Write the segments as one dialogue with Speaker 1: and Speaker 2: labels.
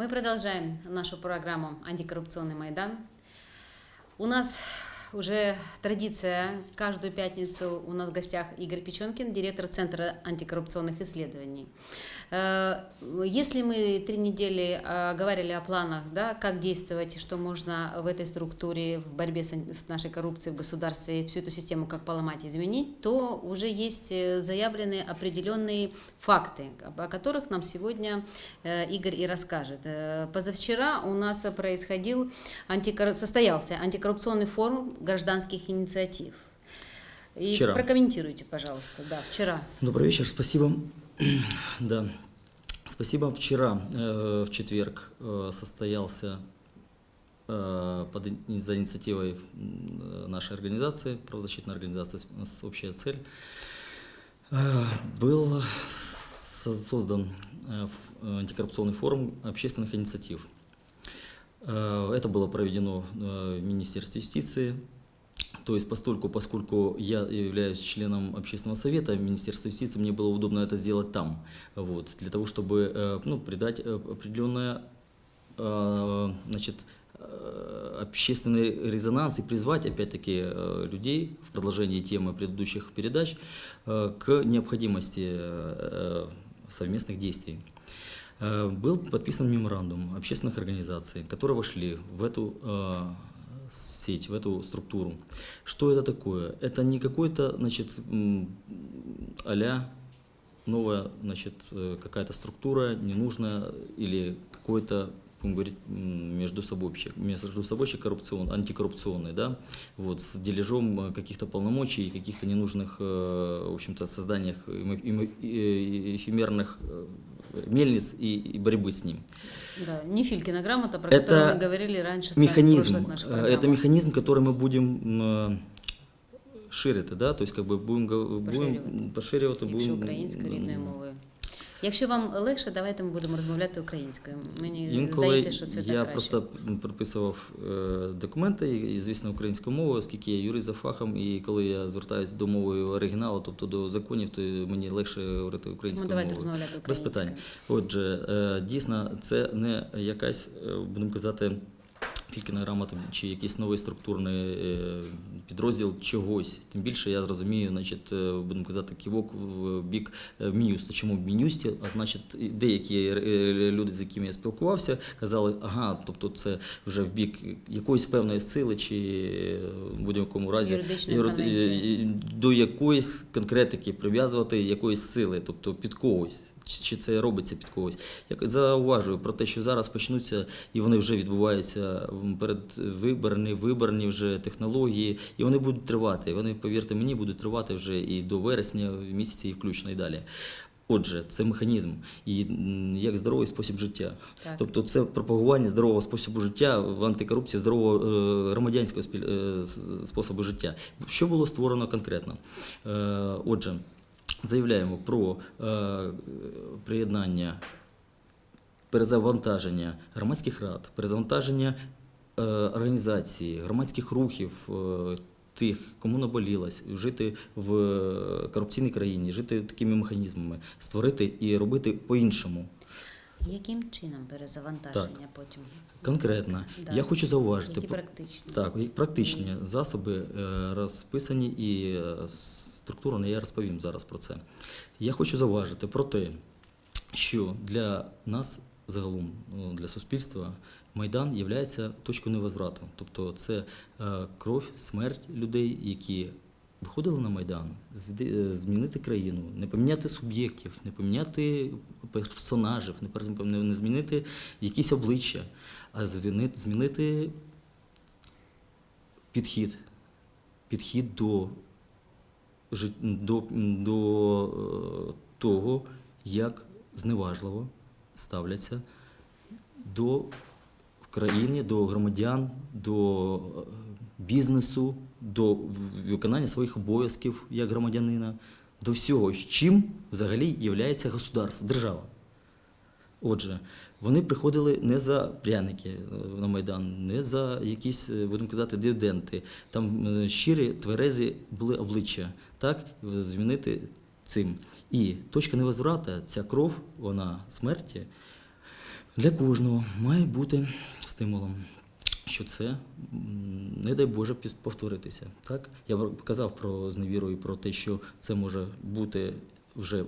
Speaker 1: Мы продолжаем нашу программу «Антикоррупционный Майдан». У нас уже традиция, каждую пятницу у нас в гостях Игорь Печенкин, директор Центра антикоррупционных исследований. Э, Если мы три недели э, говорили о планах, да, как действовать и что можно в этой структуре в борьбе с нашей коррупцией в государстве, всю эту систему как поломать и изменить, то уже есть э, заявлены определенные факты, о которых нам сегодня э, Игорь и расскажет. Позавчера у нас происходил антикор- состоялся антикоррупционный форум гражданских инициатив. И
Speaker 2: Вчера.
Speaker 1: прокомментируйте, пожалуйста, да, вчера.
Speaker 2: Добрый вечер, спасибо. да, спасибо. Вчера, э, в четверг, э, состоялся э, под, за инициативой нашей организации, правозащитной организации с- «Общая цель», э, был со- создан э, антикоррупционный форум общественных инициатив. Э, Это было проведено э, в Министерстве юстиции. То есть, постольку, поскольку я являюсь членом общественного совета Министерства юстиции, мне было удобно это сделать там, вот, для того, чтобы э, ну, придать определенное значит, общественный резонанс и призвать, опять-таки, людей в продолжении темы предыдущих передач к необходимости совместных действий. Э, Был подписан меморандум общественных организаций, которые вошли в эту э, сеть, в эту структуру. Что это такое? Это не какой-то, значит, а-ля новая, значит, э, какая-то структура, ненужная или какой-то будем говорить, между собой, между собой коррупцион, антикоррупционный, да, вот, с дележом каких-то полномочий, каких-то ненужных, в общем-то, созданиях эфемерных мельниц и, и борьбы с ним.
Speaker 1: Да, не Филькина грамота, про
Speaker 2: Это
Speaker 1: которую мы говорили раньше с вами в
Speaker 2: механизм,
Speaker 1: прошлых наших
Speaker 2: э, это
Speaker 1: программах.
Speaker 2: механизм, который мы будем м, ширити, да, то есть как бы будем, го-
Speaker 1: Поширювати.
Speaker 2: будем поширювати,
Speaker 1: Якщо
Speaker 2: будемо
Speaker 1: українською рідною мовою. Якщо вам легше, давайте ми будемо розмовляти українською. Мені
Speaker 2: Інколи
Speaker 1: здається, що це
Speaker 2: я
Speaker 1: так краще.
Speaker 2: просто прописував е, документи, і, звісно, українською мовою, оскільки я юрист за фахом, і коли я звертаюся до мови оригіналу, тобто до законів, то мені легше говорити
Speaker 1: Ну,
Speaker 2: українською
Speaker 1: давайте
Speaker 2: мовою.
Speaker 1: розмовляти
Speaker 2: Без питань. Отже, е, дійсно, це не якась, е, будемо казати, Фількіна грамота чи якийсь новий структурний е, підрозділ чогось. Тим більше я зрозумію, значить, е, будемо казати, ківок в бік е, Мінюста. Чому в Мінюсті? А значить, деякі люди, з якими я спілкувався, казали, ага, тобто це вже в бік якоїсь певної сили, чи в будь-якому разі до якоїсь конкретики прив'язувати якоїсь сили, тобто під когось. Чи це робиться під когось? Я зауважую про те, що зараз почнуться, і вони вже відбуваються передвиборні, виборні вже технології, і вони будуть тривати. Вони, повірте мені, будуть тривати вже і до вересня місяці, і включно і далі. Отже, це механізм і як здоровий спосіб життя.
Speaker 1: Так.
Speaker 2: Тобто це пропагування здорового способу життя в антикорупції, здорового е, громадянського спіль- е, способу життя. Що було створено конкретно? Е, Отже, заявляємо про е, приєднання перезавантаження громадських рад, перезавантаження е, організацій, громадських рухів. е, Тих, кому наболілось, жити в корупційній країні, жити такими механізмами, створити і робити по-іншому.
Speaker 1: Яким чином перезавантаження потім?
Speaker 2: Конкретно,
Speaker 1: Да.
Speaker 2: я хочу зауважити,
Speaker 1: Які практичні?
Speaker 2: так, практичні засоби е, розписані і е, структурно я розповім зараз про це. Я хочу зауважити про те, що для нас загалом, для суспільства, Майдан є точкою невозврату. Тобто це е, кров, смерть людей, які виходили на Майдан, е, змінити країну, не поміняти суб'єктів, не поміняти персонажів, не, змінити якісь обличчя, а змінити, підхід, підхід до, до, до е, того, як зневажливо ставляться до в до громадян, до е, бізнесу, до виконання своїх обов'язків як громадянина, до всього, чим взагалі є государство, держава. Отже, вони приходили не за пряники е, на Майдан, не за якісь, е, будемо казати, дивіденти. Там е, щирі, тверезі були обличчя, так, змінити цим. І точка невозврата, ця кров, вона смерті, для кожного має бути стимулом, що це, не дай Боже, повторитися. Так? Я казав про зневіру і про те, що це може бути вже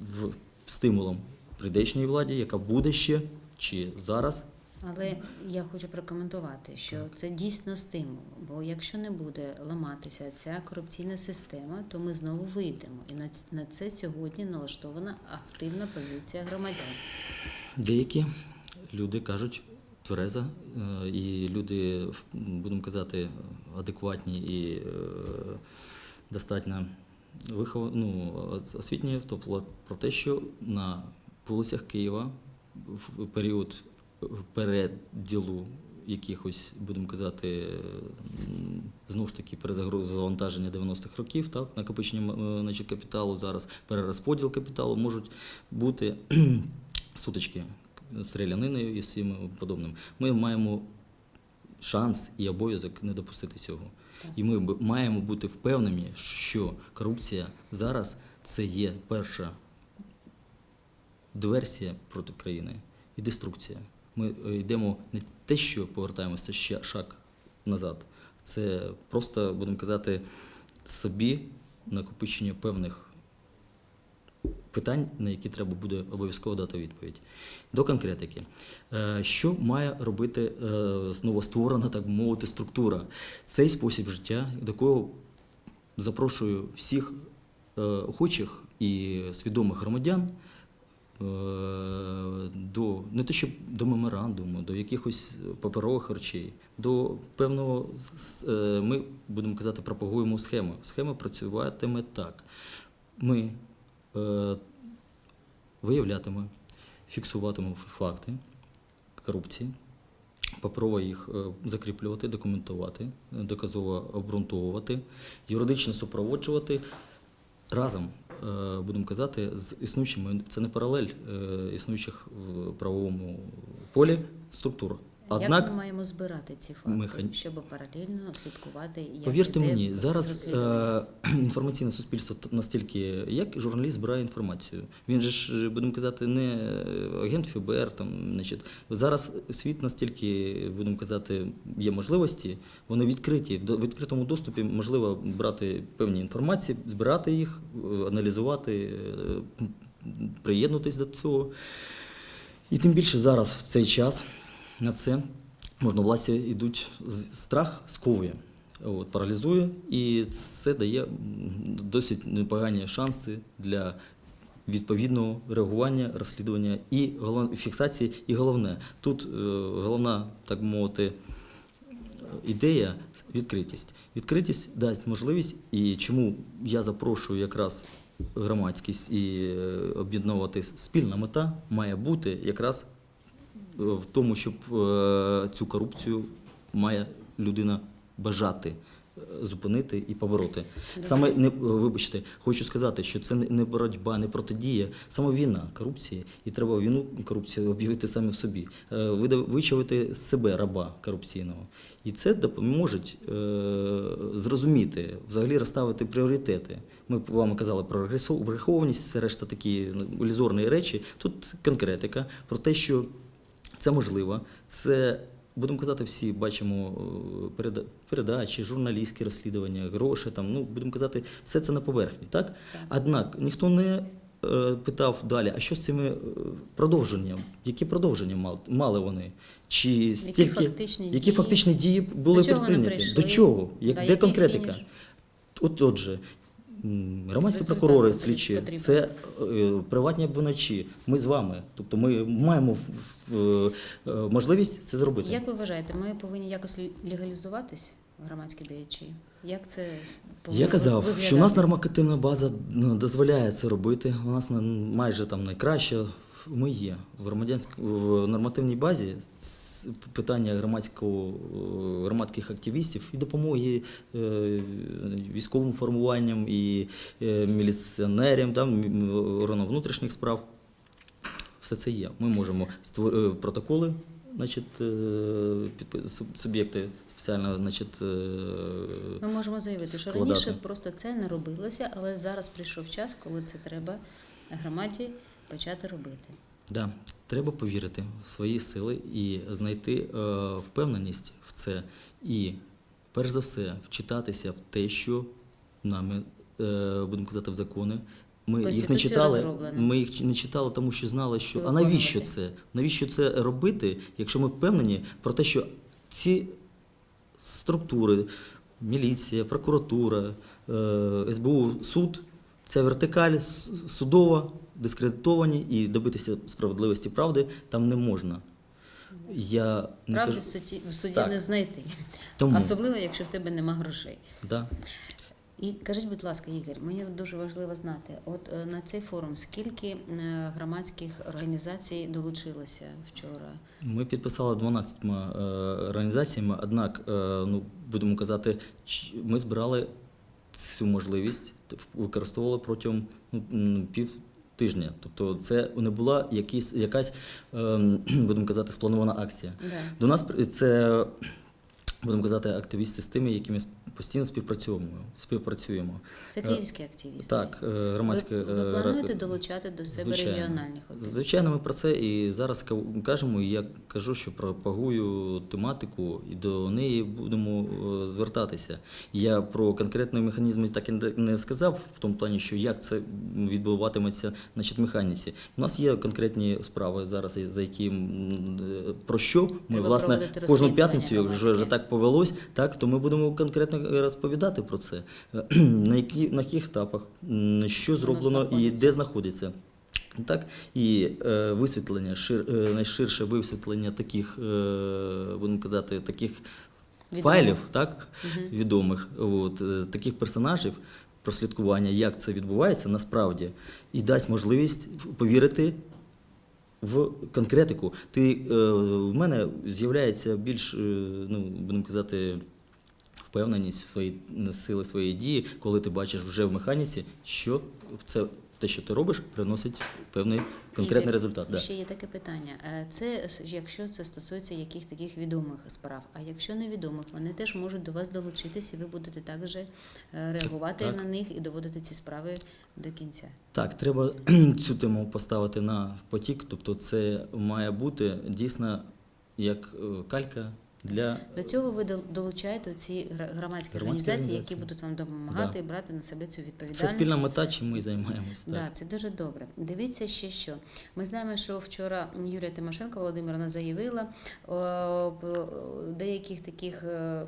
Speaker 2: в стимулом прийдешній владі, яка буде ще чи зараз.
Speaker 1: Але я хочу прокоментувати, що це дійсно стимул. Бо якщо не буде ламатися ця корупційна система, то ми знову вийдемо. І на це сьогодні налаштована активна позиція громадян.
Speaker 2: Деякі люди кажуть тверезо, е, і люди, будемо казати, адекватні і е, достатньо вихов... ну, освітні, тобто про те, що на вулицях Києва в період переділу якихось, будемо казати, знову ж таки перезавантаження 90-х років, так, накопичення е, значить, капіталу, зараз перерозподіл капіталу можуть бути сутички стріляниною і всім подобним. Ми маємо шанс і обов'язок не допустити цього. І ми маємо бути впевнені, що корупція зараз це є перша диверсія проти країни і деструкція. Ми е, йдемо не те, що повертаємося ще шаг назад. Це просто, будемо казати, собі накопичення певних питань, на які треба буде обов'язково дати відповідь. До конкретики. Е, Що має робити е, новостворена, так би мовити, структура? Цей спосіб життя, до якого запрошую всіх охочих і свідомих громадян до не те, щоб до меморандуму, до якихось паперових речей, до певного е, ми будемо казати, пропагуємо схему. Схема працюватиме так. Ми е, виявлятиме, фіксуватиме факти корупції, паперово їх е, закріплювати, документувати, е, доказово обґрунтовувати, юридично супроводжувати разом, е, будемо казати, з існуючими, це не паралель е, існуючих в правовому полі структур. Однак,
Speaker 1: Як ми маємо збирати ці факти,
Speaker 2: механі-
Speaker 1: щоб паралельно слідкувати, як
Speaker 2: Повірте
Speaker 1: іде
Speaker 2: мені, зараз е, інформаційне суспільство настільки, як журналіст збирає інформацію. Він же ж, будемо казати, не агент ФБР. Там, значить, зараз світ настільки, будемо казати, є можливості, вони відкриті. В відкритому доступі можливо брати певні інформації, збирати їх, е, аналізувати, е, приєднутися до цього. І тим більше зараз, в цей час, на це можна власті йдуть страх сковує, от, паралізує, і це дає досить непогані шанси для відповідного реагування, розслідування і фіксації. І головне, тут е, головна, так мовити, ідея відкритість. Відкритість дасть можливість, і чому я запрошую якраз громадськість і е, об'єднувати спільна мета має бути якраз в тому, щоб е, цю корупцію має людина бажати е, зупинити і побороти. Саме не вибачте, хочу сказати, що це не- боротьба, не протидія, саме війна корупції, і треба війну корупції об'явити самі в собі, Е, вичавити з себе раба корупційного. І це допоможе е, зрозуміти, взагалі розставити пріоритети. Ми вам казали про регресу- це решта такі ну, ілюзорні речі. Тут конкретика про те, що це можливо. Це, будемо казати, всі бачимо е, переда- передачі, журналістські розслідування, гроші, там, ну, будемо казати, все це на поверхні. Так?
Speaker 1: Так.
Speaker 2: Однак ніхто не е, питав далі, а що з цими е, продовженням? Які продовження мал- мали вони? Чи стільки,
Speaker 1: фактичні
Speaker 2: які
Speaker 1: дії?
Speaker 2: фактичні дії були
Speaker 1: До чого вони?
Speaker 2: До чого? Як,
Speaker 1: Да,
Speaker 2: де конкретика? От отже, громадські прокурори, слідчі, це е, приватні обвинувачі. Ми з вами. Тобто ми маємо е, можливість це зробити.
Speaker 1: Як ви вважаєте, ми повинні якось лі- легалізуватись, громадські діячі? Як це
Speaker 2: Я казав,
Speaker 1: виглядати?
Speaker 2: що у нас нормативна база ну, дозволяє це робити. У нас на- майже там найкраще. Ми є в громадянськ... в нормативній базі. Питання громадського е, громадських активістів і допомоги е, військовим формуванням і е, міліціонерам, да, органам внутрішніх справ. Все це є. Ми можемо створ... е, протоколи, значить, суб'єкти спеціально, значить,
Speaker 1: Ми можемо заявити, що
Speaker 2: складати.
Speaker 1: раніше просто це не робилося, але зараз прийшов час, коли це треба громаді почати робити.
Speaker 2: Да. Треба повірити в свої сили і знайти е, впевненість в це. І перш за все вчитатися в те, що нами, е, будемо казати, в закони. Ми їх не читали.
Speaker 1: розроблено.
Speaker 2: Ми їх не читали, тому що знали, що а навіщо це? Навіщо це робити, якщо ми впевнені про те, що ці структури, міліція, прокуратура, е, СБУ, суд, ця вертикаль судова, дискредитовані і добитися справедливості правди там не можна. Я не
Speaker 1: Правди
Speaker 2: кажу,
Speaker 1: в суді, в суді
Speaker 2: Так.
Speaker 1: не знайти.
Speaker 2: тому
Speaker 1: Особливо, якщо в тебе нема грошей.
Speaker 2: да.
Speaker 1: І кажіть, будь ласка, Ігор, мені дуже важливо знати, от е, на цей форум скільки е, громадських організацій долучилося вчора?
Speaker 2: Ми підписали 12 е, організаціями, однак, е, ну, будемо казати, ч- ми збирали цю можливість, використовували протягом ну, пів тижня. Тобто це не була якісь, якась, ем, будемо казати, спланована акція.
Speaker 1: Да.
Speaker 2: До нас це, будемо казати, активісти з тими, якими постійно співпрацюємо. співпрацюємо.
Speaker 1: Це
Speaker 2: Е,
Speaker 1: київські активісти.
Speaker 2: Так, е, громадське.
Speaker 1: ви, ви
Speaker 2: е,
Speaker 1: плануєте долучати до себе
Speaker 2: Звичайно.
Speaker 1: регіональних активістів?
Speaker 2: Звичайно, ми про це і зараз кажемо. І я кажу, що пропагую тематику, і до неї будемо звертатися. Я про конкретні механізми так і не- сказав, в тому плані, що як це відбуватиметься значить, механіці. У нас є конкретні справи зараз, за які про що ми
Speaker 1: Треба
Speaker 2: власне кожну п'ятницю, вже так повелось, так то ми будемо конкретно розповідати про це, на які на яких етапах, що зроблено і де знаходиться. Так, і е, висвітлення, шир, е, найширше висвітлення таких, е, будемо казати, таких
Speaker 1: Відомих.
Speaker 2: файлів, так,
Speaker 1: Мгм.
Speaker 2: відомих, от, е, таких персонажів, прослідкування, як це відбувається насправді, і дасть можливість повірити в конкретику. Ти, е, в мене з'являється більш, е, ну, будемо казати, впевненість в свої сили своєї дії, коли ти бачиш вже в механіці, що це те, що ти робиш, приносить певний конкретний результат. Да.
Speaker 1: Ще є таке питання. Е, Це якщо це стосується яких таких відомих справ. А якщо невідомих, вони теж можуть до вас долучитися, і ви будете також е, реагувати
Speaker 2: Так.
Speaker 1: на них і доводити ці справи до кінця.
Speaker 2: Так, треба цю тему поставити на потік. Тобто, це має бути дійсно як е, калька для
Speaker 1: До цього ви долучаєте ці громадські
Speaker 2: Громадські
Speaker 1: організації, які будуть вам допомагати
Speaker 2: Да.
Speaker 1: і брати на себе цю відповідальність.
Speaker 2: це спільна мета, чим ми і займаємось.
Speaker 1: Да,
Speaker 2: Так.
Speaker 1: це дуже добре. Дивіться ще що. Ми знаємо, що вчора Юлія Тимошенко Володимирівна заявила о, деяких таких е,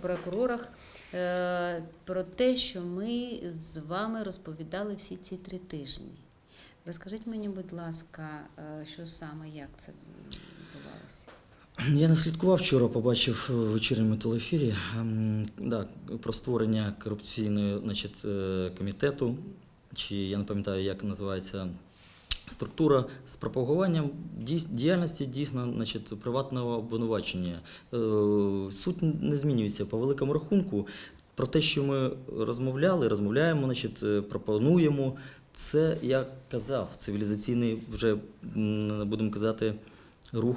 Speaker 1: прокурорах е, про те, що ми з вами розповідали всі ці три тижні. Розкажіть мені, будь ласка, е, що саме, як це?
Speaker 2: Я не слідкував вчора, побачив в вечірньому телеефірі ем, да, про створення корупційної значить, е, комітету, чи я не пам'ятаю, як називається структура з пропагуванням діяльності дійсно значить, приватного обвинувачення. Е, Суть не змінюється по великому рахунку. Про те, що ми розмовляли, розмовляємо, значить, е, пропонуємо. Це я казав, цивілізаційний вже будемо казати, рух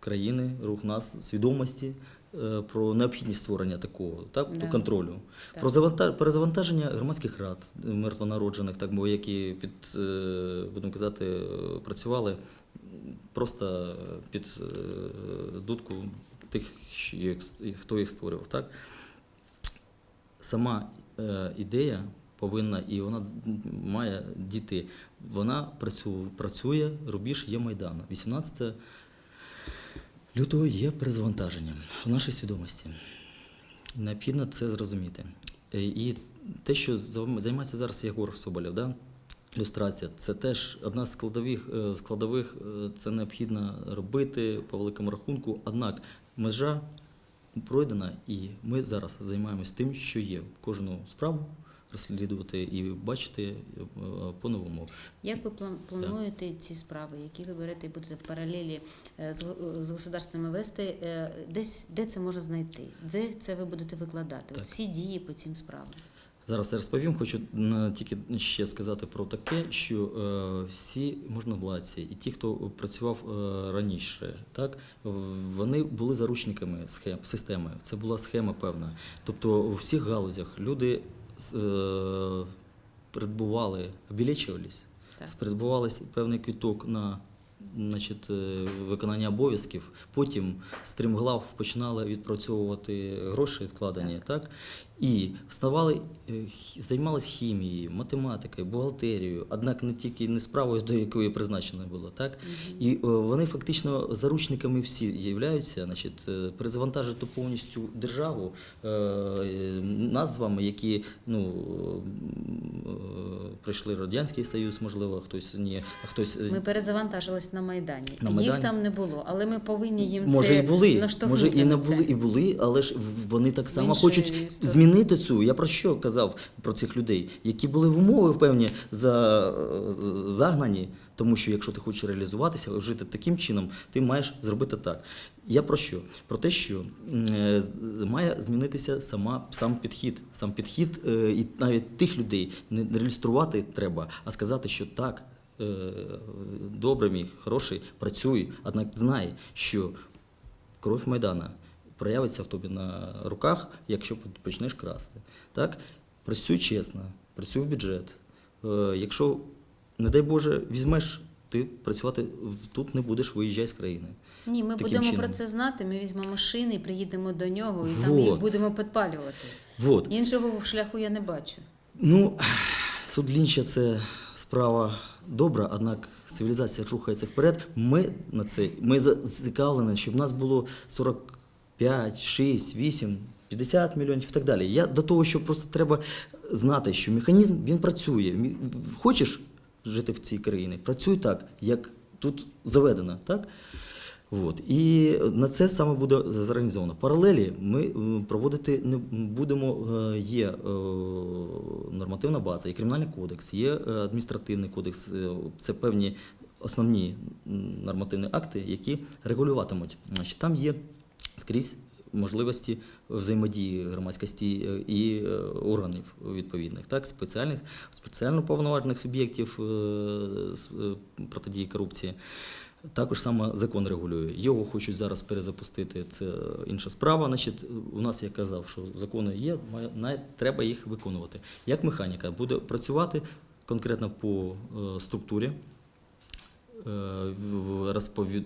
Speaker 2: країни, рух нас, свідомості е, про необхідність створення такого так,
Speaker 1: Да.
Speaker 2: контролю.
Speaker 1: Так.
Speaker 2: Про заванта- перезавантаження громадських рад е, мертвонароджених, так бо які під е, будемо казати, працювали просто під дудку тих, хто їх створював. Так? Сама е, ідея повинна і вона має діти. Вона працює, працює рубіж є Майдану. 18 лютого є перезвантаженням в нашій свідомості. Необхідно це зрозуміти. Е, І те, що займається зараз Єгор Соболєв, да? люстрація, це теж одна з складових, е, складових, е, це необхідно робити по великому рахунку. Однак межа пройдена, і ми зараз займаємось тим, що є. Кожну справу розслідувати і бачити е, по-новому.
Speaker 1: Як ви план- плануєте ці справи, які ви берете і будете в паралелі е, з, го- з государственними вести? е, Десь де це можна знайти? Де це ви будете викладати?
Speaker 2: Так.
Speaker 1: всі дії по цим справам.
Speaker 2: Зараз я розповім, хочу тільки ще сказати про таке, що е, всі можновладці і ті, хто працював е, раніше, так, вони були заручниками схем, системи. Це була схема певна. Тобто у всіх галузях люди е, придбували, обілечувались,
Speaker 1: Так.
Speaker 2: певний квіток на значить, е, виконання обов'язків. Потім стрімглав починали відпрацьовувати гроші вкладені, так? І вставали, е, займалися хімією, математикою, бухгалтерією, однак не тільки не справою, до якої призначено було, так? І е, вони фактично заручниками всі являються, значить, е, перезавантажити повністю державу е, е, нас з вами, які ну, прийшли Радянський Союз, можливо, хтось ні, а хтось.
Speaker 1: Ми перезавантажились на Майдані.
Speaker 2: На
Speaker 1: Їх там не було, але ми повинні їм
Speaker 2: Може
Speaker 1: це
Speaker 2: і були, може і не були, і були, але ж вони так само хочуть
Speaker 1: сторони.
Speaker 2: Змінити цю. Я про що казав про цих людей, які були в умови певні за загнані, тому що якщо ти хочеш реалізуватися, жити таким чином, ти маєш зробити так. Я про що? Про те, що має змінитися сама сам підхід. Сам підхід е, і навіть тих людей не реєструвати треба, а сказати, що так. е, Добре, мій хороший, працюй, однак знай, що кров Майдана проявиться в тобі на руках, якщо почнеш красти. Так? Працюй чесно, працюй в бюджет. Е, якщо, не дай Боже, візьмеш, ти працювати тут не будеш, виїжджай з країни.
Speaker 1: Ні, ми
Speaker 2: Таким
Speaker 1: будемо
Speaker 2: чином.
Speaker 1: про це знати. Ми візьмемо шини і приїдемо до нього, і там їх будемо підпалювати.
Speaker 2: Вот.
Speaker 1: Іншого шляху я не бачу.
Speaker 2: Ну, суд Лінча це справа добра, однак цивілізація рухається вперед. Ми на це ми зацікавлені, щоб в нас було 45, 6, 8, 50 мільйонів і так далі. Я до того, що просто треба знати, що механізм він працює. Хочеш жити в цій країні? Працюй так, як тут заведено, так? От. І на це саме буде зорганізовано. Паралелі ми е, проводити не будемо. е, Є е, нормативна база, є кримінальний кодекс, є адміністративний кодекс. Це певні основні нормативні акти, які регулюватимуть. Значить, там є скрізь можливості взаємодії громадськості е, і е, органів відповідних, так, спеціальних, спеціально повноважених суб'єктів е, протидії корупції. Також саме закон регулює. Його хочуть зараз перезапустити. Це інша справа. Значить, у нас я казав, що закони є, треба їх виконувати. Як механіка буде працювати конкретно по структурі. Е, розпові-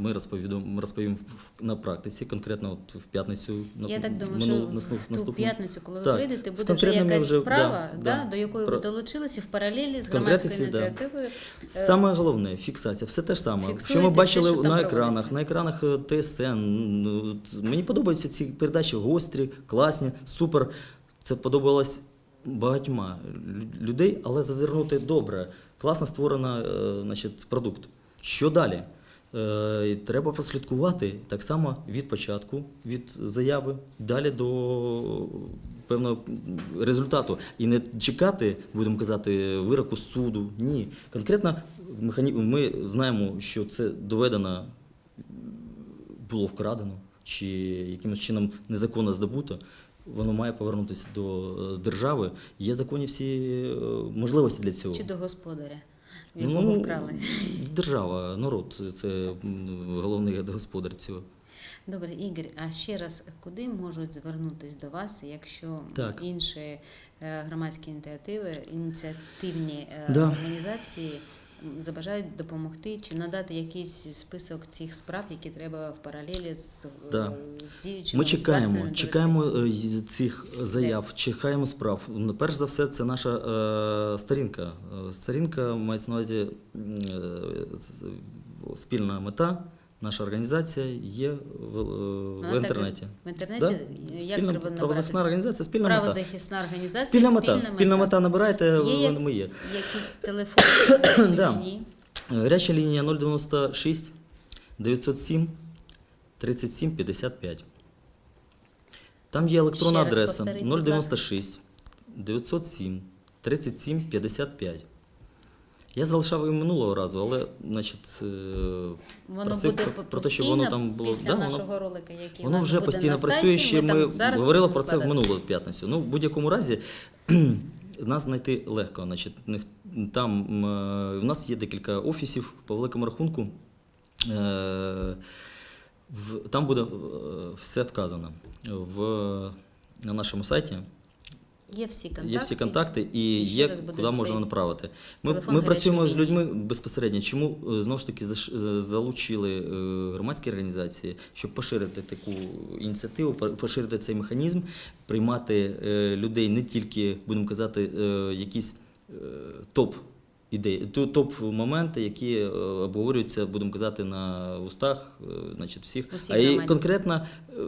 Speaker 2: Ми розповімо розповім на практиці, конкретно от в п'ятницю. на-
Speaker 1: Я так думаю, що в ту
Speaker 2: наступну-
Speaker 1: п'ятницю, коли ви
Speaker 2: Так,
Speaker 1: прийдете,
Speaker 2: з
Speaker 1: буде вже
Speaker 2: конкретними
Speaker 1: якась
Speaker 2: вже,
Speaker 1: справа,
Speaker 2: да,
Speaker 1: да,
Speaker 2: да.
Speaker 1: до якої
Speaker 2: Про-
Speaker 1: ви долучилися в паралелі з громадською
Speaker 2: конкретиці, да.
Speaker 1: ініціативою. Е,
Speaker 2: Саме головне фіксація, все те ж саме. Що
Speaker 1: Фіксуєте
Speaker 2: ми бачили
Speaker 1: все, що там
Speaker 2: на
Speaker 1: проводиться.
Speaker 2: екранах, на екранах е, ТСН. ну, от Мені подобаються ці передачі гострі, класні, супер. Це подобалось багатьма лю- людей, але зазирнути добре. Класно створений е, значить, продукт. Що далі? Е, Треба прослідкувати так само від початку, від заяви, далі до певного результату. І не чекати, будемо казати, вироку суду. Ні. Конкретно ми знаємо, що це доведено, було вкрадено, чи якимось чином незаконно здобуто. Воно має повернутися до е, держави. Є законні всі е, можливості для цього.
Speaker 1: Чи до господаря, в
Speaker 2: Ну,
Speaker 1: вкрали.
Speaker 2: Держава, народ це головний господар цього.
Speaker 1: Добре, Ігор, а ще раз, куди можуть звернутися до вас, якщо
Speaker 2: Так.
Speaker 1: інші е, громадські ініціативи, ініціативні
Speaker 2: Да.
Speaker 1: організації забажають допомогти чи надати якийсь список цих справ, які треба в паралелі з, е,
Speaker 2: Да.
Speaker 1: з діючими
Speaker 2: Ми чекаємо, чекаємо е, цих заяв, чекаємо справ. Перш за все, це наша е, сторінка. Е, Сторінка мається на увазі е, спільна мета. Наша організація є в, е, в інтернеті.
Speaker 1: В інтернеті
Speaker 2: Да?
Speaker 1: як
Speaker 2: Спільна
Speaker 1: треба
Speaker 2: правозахисна організація, спільна мета.
Speaker 1: Правозахисна організація,
Speaker 2: Спільна мета. Спільна мета набирайте,
Speaker 1: Є
Speaker 2: ми є.
Speaker 1: Якісь телефони,
Speaker 2: Да. Гаряча лінія 096 907 37 55. Там є електронна адреса
Speaker 1: повторіть, будь ласка.
Speaker 2: 096 907 37 55. Я залишав і минулого разу, але значить, е,
Speaker 1: Воно
Speaker 2: просив
Speaker 1: буде
Speaker 2: про, про те,
Speaker 1: постійно
Speaker 2: воно там було.
Speaker 1: після
Speaker 2: Да, воно-
Speaker 1: ролика, який
Speaker 2: Воно вже
Speaker 1: буде
Speaker 2: постійно
Speaker 1: на
Speaker 2: працює.
Speaker 1: сайті,
Speaker 2: Ще
Speaker 1: там
Speaker 2: ми говорили про це в минулу п'ятницю. Ну, в будь-якому разі нас знайти легко. Значить, там е, в нас є декілька офісів по великому рахунку. Е, Там буде все вказано в, на нашому сайті.
Speaker 1: Є всі контакти.
Speaker 2: Є всі контакти і
Speaker 1: І
Speaker 2: є куди можна
Speaker 1: цей
Speaker 2: направити. Ми,
Speaker 1: телефон
Speaker 2: ми працюємо з людьми безпосередньо. Чому е, знову ж таки е, залучили е, громадські організації, щоб поширити таку ініціативу, поширити цей механізм, приймати людей не тільки, будемо казати, якісь топ. Ідеї, топ-моменти, які е, обговорюються, будемо казати, на устах, е, значить, всіх,
Speaker 1: Усіх
Speaker 2: а і
Speaker 1: громадян.
Speaker 2: конкретно е,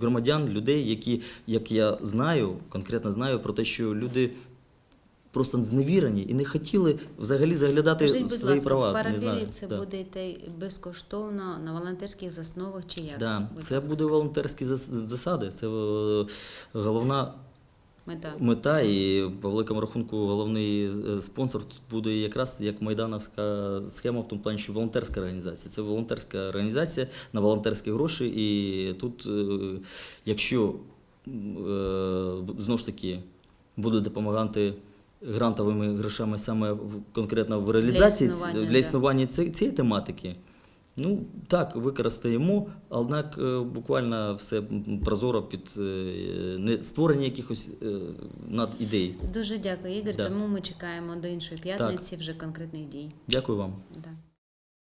Speaker 2: громадян, людей, які, як я знаю, конкретно знаю про те, що люди просто зневірені і не хотіли взагалі заглядати
Speaker 1: Скажіть,
Speaker 2: в свої
Speaker 1: ласка,
Speaker 2: права.
Speaker 1: в
Speaker 2: не знаю.
Speaker 1: це
Speaker 2: да.
Speaker 1: буде йти безкоштовно на волонтерських засновах чи як?
Speaker 2: Да. Це буде волонтерські засади. Це головна
Speaker 1: мета.
Speaker 2: мета, і по великому рахунку головний е, спонсор тут буде якраз як майдановська схема, в тому плані, що волонтерська організація. Це волонтерська організація на волонтерські гроші. І тут, е, якщо е, знову ж таки буде допомагати грантовими грошами саме в, конкретно в реалізації ць-
Speaker 1: існування,
Speaker 2: для існування цієї тематики. Ну так, використаємо, однак е, буквально все прозоро під е, не створення якихось е, над ідей.
Speaker 1: Дуже дякую, Ігор.
Speaker 2: Да.
Speaker 1: Тому ми чекаємо до іншої п'ятниці вже конкретних дій.
Speaker 2: Дякую вам.
Speaker 1: Да.